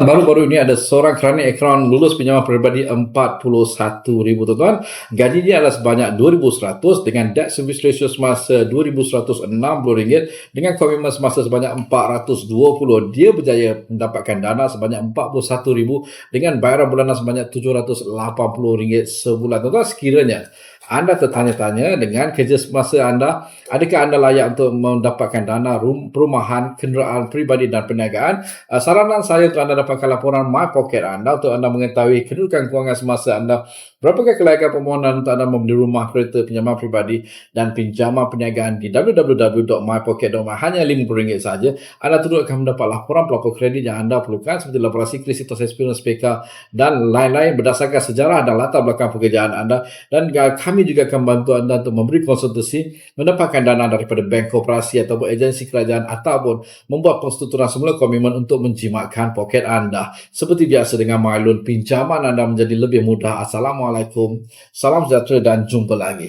Baru-baru ini ada seorang kerana akaun lulus pinjaman peribadi RM41,000 tuan-tuan. Gaji dia adalah sebanyak RM2,100 dengan debt service ratio semasa RM2,160 dengan komitmen semasa sebanyak RM420. Dia berjaya mendapatkan dana sebanyak RM41,000 dengan bayaran bulanan sebanyak RM780 sebulan. Tuan-tuan sekiranya anda tertanya-tanya dengan kerja semasa anda, adakah anda layak untuk mendapatkan dana rum- perumahan, kenderaan peribadi dan perniagaan? Uh, saranan saya untuk anda dapatkan laporan My Pocket anda untuk anda mengetahui kedudukan kewangan semasa anda, berapakah kelayakan permohonan untuk anda membeli rumah, kereta, pinjaman peribadi dan pinjaman perniagaan di www.mypocket.my hanya RM50 saja. Anda turut akan mendapat laporan pelapor kredit yang anda perlukan seperti laporan siklis, situs experience PK dan lain-lain berdasarkan sejarah dan latar belakang pekerjaan anda dan kami juga akan bantu anda untuk memberi konsultasi mendapatkan dana daripada bank koperasi ataupun agensi kerajaan ataupun membuat persetuturan semula komitmen untuk menjimatkan poket anda. Seperti biasa dengan MyLoan, pinjaman anda menjadi lebih mudah. Assalamualaikum, salam sejahtera dan jumpa lagi.